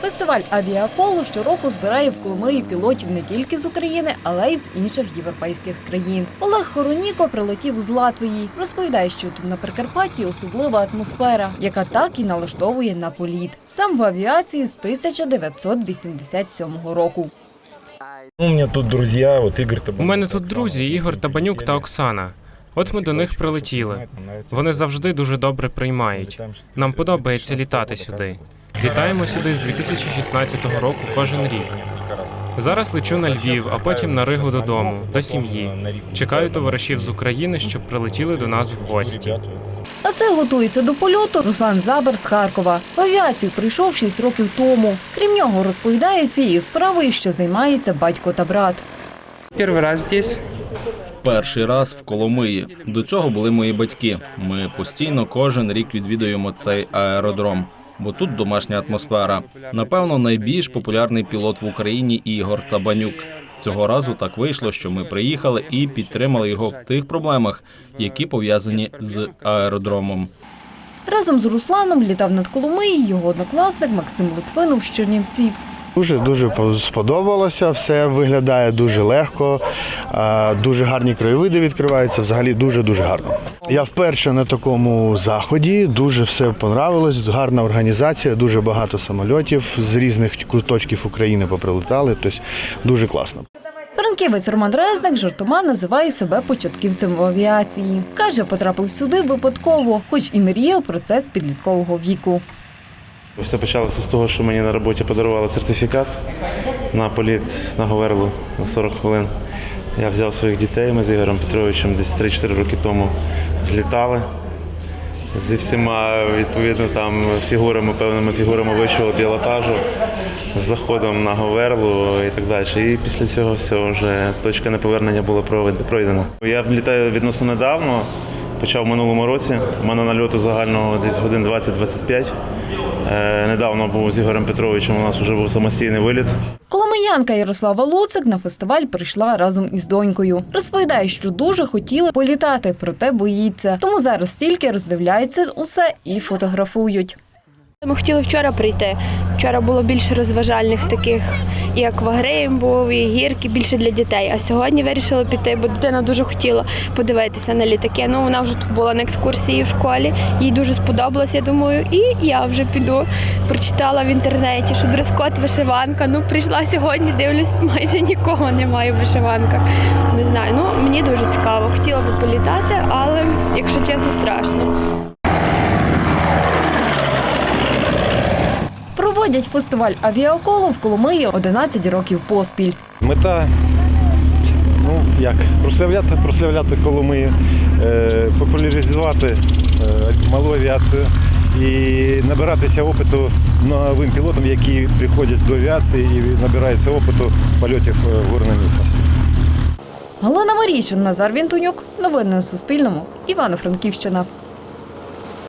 Фестиваль авіаколу щороку збирає в Коломиї пілотів не тільки з України, але й з інших європейських країн. Олег Хороніко прилетів з Латвії. Розповідає, що тут на Прикарпатті особлива атмосфера, яка так і налаштовує на політ. Сам в авіації з 1987 року. Ну, У меня тут друзья, вот Игорь У мене тут друзі Ігор Табанюк та Оксана. От ми до них прилетіли. Вони завжди дуже добре приймають. Нам подобається літати сюди. Літаємо сюди з 2016 року кожен рік. Зараз лечу на Львів, а потім на Ригу додому, до сім'ї. Чекаю товаришів з України, щоб прилетіли до нас в гості. А це готується до польоту Руслан Забер з Харкова. В авіацію прийшов 6 років тому. Крім нього, розповідає цією справою, що займається батько та брат. Первый раз здесь. Перший раз в Коломиї. До цього були мої батьки. Ми постійно кожен рік відвідуємо цей аеродром, бо тут домашня атмосфера. Напевно, найбільш популярний пілот в Україні Ігор Табанюк. Цього разу так вийшло, що ми приїхали і підтримали його в тих проблемах, які пов'язані з аеродромом. Разом з Русланом літав над Коломиєю його однокласник Максим Литвинов з Чернівців. Дуже дуже сподобалося. Все виглядає дуже легко, дуже гарні краєвиди відкриваються. Взагалі дуже дуже гарно. Я вперше на такому заході. Дуже все понравилось. Гарна організація, дуже багато самольотів з різних куточків України поприлетали. Тобто дуже класно. Франківець Роман Резник жартома називає себе початківцем в авіації. Каже, потрапив сюди випадково, хоч і мріяв про це з підліткового віку. Все почалося з того, що мені на роботі подарували сертифікат на політ на Говерлу на 40 хвилин. Я взяв своїх дітей, ми з Ігорем Петровичем десь 3-4 роки тому злітали. Зі всіма відповідно там фігурами, певними фігурами вищого пілотажу, з заходом на Говерлу і так далі. І після цього всього вже точка неповернення була пройдена. Я літаю відносно недавно, почав в минулому році. У мене нальоту загального десь годин 20-25. Е, Недавно був з Ігорем Петровичем, у нас вже був самостійний виліт. Коломиянка Ярослава Луцик на фестиваль прийшла разом із донькою. Розповідає, що дуже хотіла політати, проте боїться. Тому зараз тільки роздивляється усе і фотографують. Ми хотіли вчора прийти. Вчора було більше розважальних таких, і аквагрейм був, і гірки більше для дітей. А сьогодні вирішили піти, бо дитина дуже хотіла подивитися на літаки. Ну вона вже тут була на екскурсії в школі, їй дуже сподобалось, я думаю, і я вже піду. Прочитала в інтернеті, що дрес-код вишиванка. Ну, прийшла сьогодні, дивлюсь, майже нікого немає в вишиванках. Не знаю. Ну мені дуже цікаво. Хотіла би політати, але Проводять фестиваль авіаколу в Коломиї 11 років поспіль. Мета, ну як, прославляти, прославляти Коломию, е, популяризувати е, малу авіацію і набиратися опиту новим пілотам, які приходять до авіації і набираються опиту польотів е, в горній місцевості. Галина Марійчин, Назар Вінтонюк. Новини на Суспільному. Івано-Франківщина.